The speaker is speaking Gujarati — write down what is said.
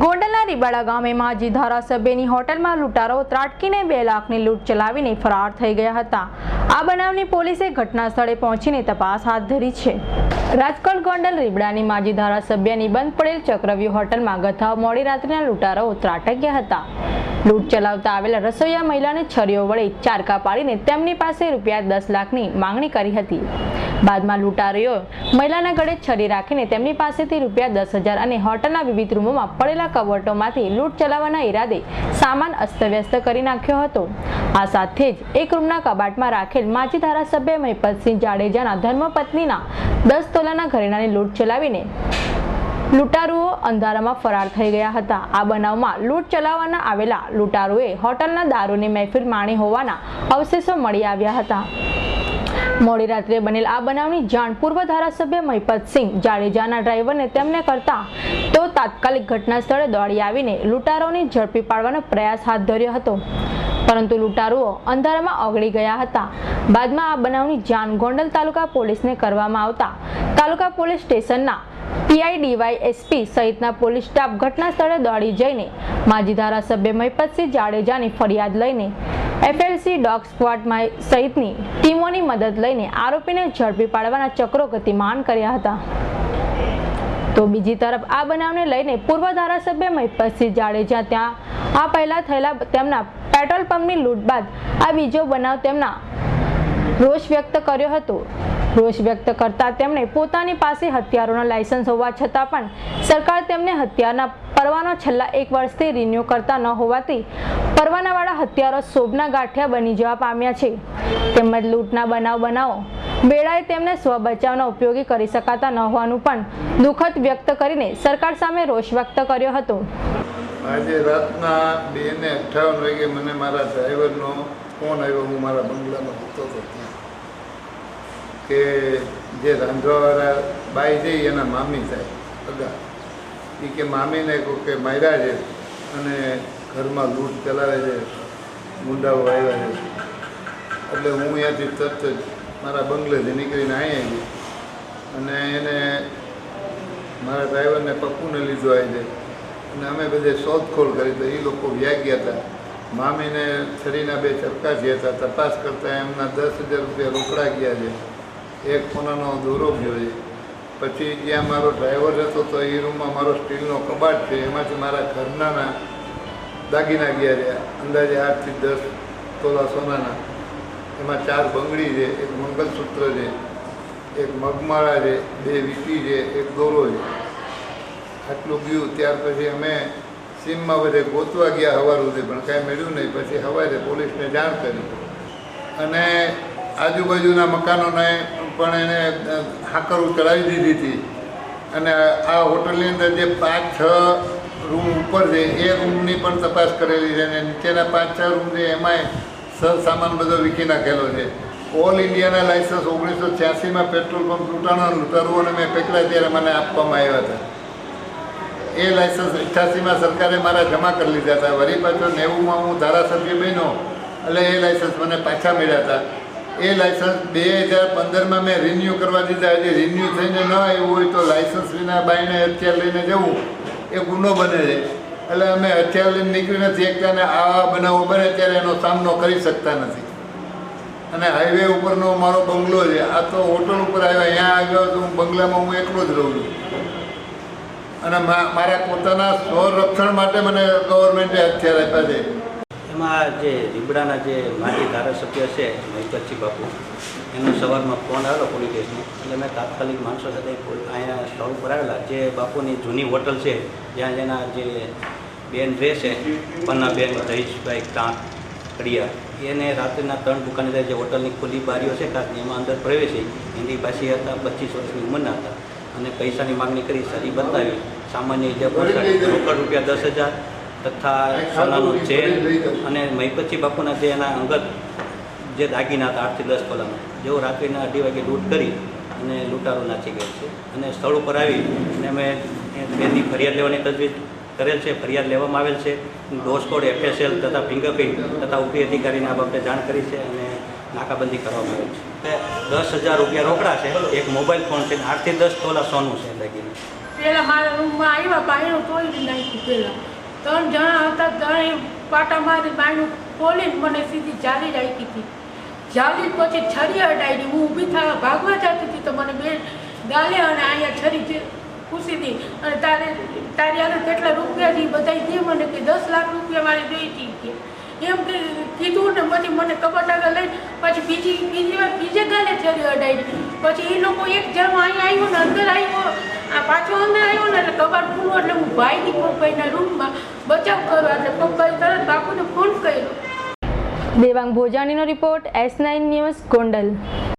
ગોંડલના રીબાડા ગામે માજી ધારાસભ્યની હોટલમાં લૂંટારો ત્રાટકીને બે લાખની લૂંટ ચલાવીને ફરાર થઈ ગયા હતા. આ બનાવની પોલીસે ઘટના સ્થળે પહોંચીને તપાસ હાથ ધરી છે. રાજકોટ ગોંડલ રીબડાની માજી ધારાસભ્યની બંધ પડેલ ચક્રવ્યૂહ હોટલમાં ગથા મોડી રાત્રિના લૂંટારો ત્રાટક્યા હતા. લૂંટ ચલાવતા આવેલા રસોઈયા મહિલાને છરીઓ વડે ચારકા પાડીને તેમની પાસે રૂપિયા દસ લાખની માંગણી કરી હતી. બાદમાં લૂંટારીઓ મહિલાના ગળે છરી રાખીને તેમની પાસેથી રૂપિયા દસ હજાર અને હોટલના વિવિધ રૂમોમાં પડેલા કવર્ટોમાંથી લૂંટ ચલાવવાના ઈરાદે સામાન અસ્તવ્યસ્ત કરી નાખ્યો હતો. આ સાથે જ એક રૂમના કબાટમાં રાખેલ માજી ધારાસભ્ય મહિપતસિંહ જાડેજાના ધર્મપત્નીના દસ તોલાના ઘરેણાની લૂંટ ચલાવીને લૂંટારુઓ અંધારામાં ફરાર થઈ ગયા હતા. આ બનાવમાં લૂંટ ચલાવવાના આવેલા લૂંટારુએ હોટલના દારૂની મહેફિલ માણી હોવાના અવશેષો મળી આવ્યા હતા. મોડી રાત્રે બનેલ આ બનાવની જાણ પૂર્વ ધારાસભ્ય મહિપતસિંહ જાડેજાના ડ્રાઈવરને તેમને કરતા તેઓ તાત્કાલિક ઘટના સ્થળે દોડી આવીને લૂંટારોને ઝડપી પાડવાનો પ્રયાસ હાથ ધર્યો હતો. પરંતુ લૂંટારુઓ અંધારામાં ઓગળી ગયા હતા. બાદમાં આ બનાવની જાણ ગોંડલ તાલુકા પોલીસને કરવામાં આવતા. તાલુકા પોલીસ સ્ટેશનના પીઆઈડીવાય સહિતના પોલીસ સ્ટાફ ઘટના દોડી જઈને માજી ધારાસભ્ય મહિપતસિંહ જાડેજાની ફરિયાદ લઈને એફએલસી ડોગ સ્ક્વોડ સહિતની ટીમોની મદદ લઈને આરોપીને ઝડપી પાડવાના ચક્રો ગતિમાન કર્યા હતા. તો બીજી તરફ આ બનાવને લઈને પૂર્વ ધારાસભ્ય મહિપતસિંહ જાડેજા ત્યાં આ પહેલા થયેલા તેમના પેટ્રોલ પંપની લૂંટ બાદ આ બીજો બનાવ તેમના રોષ વ્યક્ત કર્યો હતો. રોષ વ્યક્ત કરતા તેમણે પોતાની પાસે હથિયારોના લાયસન્સ હોવા છતાં પણ સરકાર તેમને હથિયારના પરવાનો છેલ્લા એક વર્ષથી રિન્યૂ કરતા ન હોવાથી પરવાનાવાળા હથિયારો શોભના ગાંઠિયા બની જવા પામ્યા છે. તેમજ લૂંટના બનાવ બનાવો બેડાએ તેમને સ્વ બચાવના ઉપયોગી કરી શકાતા ન હોવાનું પણ દુઃખદ વ્યક્ત કરીને સરકાર સામે રોષ વ્યક્ત કર્યો હતો. આજે રાતના બે ને અઠાવન વાગે મને મારા ડ્રાઈવરનો ફોન આવ્યો, હું મારા બંગલામાં હતો. ત્યાં કે જે રાંધવાવાળા બાઈ જઈ એના મામી થાય અગા એ કે મામીને કે માર્યા છે અને ઘરમાં લૂંટ ચલાવે છે ગુંડાઓ આવ્યા છે. એટલે હું અહીંયાથી તરત જ મારા બંગલેથી નીકળીને અહીં આવી અને એને મારા ડ્રાઈવરને પપ્પુને લીધો આવી છે અને અમે બધે શોધખોળ કરી તો એ લોકો વ્યા ગયા હતા મામીને છરીના બે ચપકા થયા હતા, તપાસ કરતાં એમના દસ હજાર રૂપિયા રોકડા ગયા છે. એક દોરો જોઈએ પછી જ્યાં મારો ડ્રાઈવર હતો તો એ રૂમમાં મારો સ્ટીલનો કબાટ છે, એમાંથી મારા ઘરનાના દાગીના ગયા છે અંદાજે આઠથી દસ તોલા સોનાના. એમાં ચાર બંગડી છે, એક મંગલસૂત્ર છે, એક મગમાળા છે, બે વીટી છે, એક દોરો છે. આટલું ગયું, ત્યાર પછી અમે સીમમાં બધે ગોતવા ગયા હવાર સુધી, પણ કાંઈ મળ્યું નહીં. પછી સવારે પોલીસને જાણ કરી. અને આજુબાજુના મકાનોને પણ એને હાકરું ચડાવી દીધી હતી. અને આ હોટલની અંદર જે પાંચ, છ રૂમ ઉપર છે, એ રૂમની પણ તપાસ કરેલી છે અને નીચેના પાંચ, છ રૂમ છે, એમાંય સર સામાન બધો વીકી નાખેલો છે. ઓલ ઇન્ડિયાના લાઇસન્સ ઓગણીસો છ્યાસીમાં પેટ્રોલ પંપ લૂંટાણા અને મેં પકડ્યા ત્યારે મને આપવામાં આવ્યા હતા. એ લાઇસન્સ અઠ્યાસીમાં સરકારે મારા જમા કરી લીધા હતા. વળી પાછો નેવુંમાં હું ધારાસભ્ય બન્યો, એટલે એ લાઇસન્સ મને પાછા મળ્યા હતા. એ લાયસન્સ બે હજાર પંદરમાં મેં રિન્યૂ કરવા દીધા. હજી રિન્યૂ થઈને ન આવ્યું હોય તો લાયસન્સ વિના બાઈને હથિયાર લઈને જવું. એ ગુનો બને છે. એટલે અમે હથિયાર લઈને નીકળી નથી શકતા અને આવા બનાવો બને ત્યારે એનો સામનો કરી શકતા નથી. અને હાઈવે ઉપરનો મારો બંગલો છે. આ તો હોટલ ઉપર આવ્યા. અહીંયા આવ્યો તો હું બંગલામાં હું એકલો જ રહું છું. અને મારા પોતાના સ્વરક્ષણ માટે મને ગવર્મેન્ટે હથિયાર આપ્યા છે. એમાં જે રીબડાના જે માજી ધારાસભ્ય છે મહિપતસિંહ બાપુ એનો સવારમાં ફોન આવેલો પોલીસ સ્ટેશને. એટલે મેં તાત્કાલિક માણસો સાથે અહીંયા સ્થળ ઉપર આવેલા. જે બાપુની જૂની હોટલ છે, જ્યાં જેના જે બેન રહે છે પન્નાબેન રહીશભાઈ, કાંત, કડિયા, એને રાત્રિના ત્રણ દુકાને જે હોટલની ખુલ્લી બારીઓ છે કાચની એમાં અંદર પ્રવેશી. એની પાછી હતા, પચીસ વર્ષની ઉંમરના હતા. અને પૈસાની માગણી કરી, સરી બતાવી. સામાન્ય રીતે રોકડ રૂપિયા દસ હજાર તથા સોનાનું ચેન અને મહિપતસિંહ બાપુના જે એના અંગત જે દાગીના હતા, આઠથી દસ કલામાં જેઓ રાત્રિના અઢી વાગે લૂંટ કરી અને લૂંટારો નાચી ગયેલ છે. અને સ્થળ ઉપર આવી અને અમે બેની ફરિયાદ લેવાની તજવીજ કરેલ છે. ફરિયાદ લેવામાં આવેલ છે. ડોસ કોડ એફએસએલ તથા ફિંગરપ્રિન્ટ તથા ઉપરી અધિકારીને આ બાબતે જાણ કરી છે અને નાકાબંધી કરવામાં આવી છે. દસ હજાર રૂપિયા રોકડા છે એક મોબાઈલ ફોન છે આઠથી દસ તોલા સોનું છે દાગીના. પહેલાં મારા રૂમમાં આવ્યા બાયણું તોડી નાખ્યું પહેલાં. ત્રણ જણા હતા ત્રણેય પાટા મારી બાયણું ખોલીને મને સીધી જાળી રાખી હતી. જાળી પછી છરી અડાડી હું ઊભી થવા ભાગવા જતી હતી તો મને બે ગાલે અને અહીંયા છરી પૂછી હતી. અને તારે તારી આગળ કેટલા રૂપિયા છે બધા દે મને કે દસ લાખ રૂપિયા મારે જોઈતી કે. એમ કે કીધું ને પછી મને કબાટ આગળ લઈને પછી બીજી બીજી વાર બીજે ગાલે છરી અડાડી પછી એ લોકો એક જણો અહીંયા આવ્યો ને અંદર આવ્યો. આ પાછો અંદર ને એટલે કબાટ ખુલ્લું એટલે હું ભાઈની પપ્પાઈના રૂમમાં બચાવ કરવા એટલે પપ્પાએ તરત બાપુને ફોન કર્યો. Devang ભોજાણીનો report S nine news Gondal.